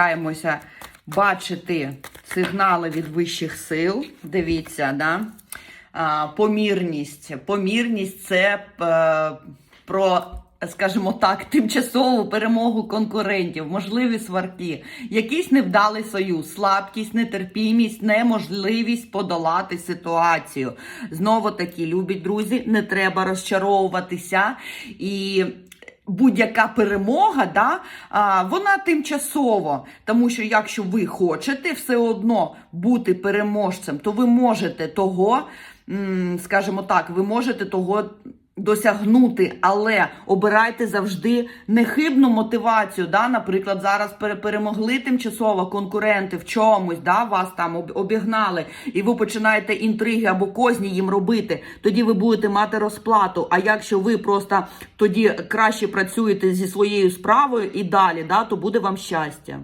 Стараємося бачити сигнали від вищих сил. Дивіться, да? а, помірність. Помірність це е, про. Скажімо так, тимчасову перемогу конкурентів, можливі сварки, якийсь невдалий союз, слабкість, нетерпімість, неможливість подолати ситуацію. Знову таки, любі друзі, не треба розчаровуватися і будь-яка перемога, да, а, вона тимчасова. Тому що якщо ви хочете все одно бути переможцем, то ви можете того, скажімо так, ви можете того. Досягнути, але обирайте завжди нехибну мотивацію. Да? Наприклад, зараз перемогли тимчасово конкуренти в чомусь, да? вас там обігнали, і ви починаєте інтриги або козні їм робити. Тоді ви будете мати розплату. А якщо ви просто тоді краще працюєте зі своєю справою і далі, да? то буде вам щастя.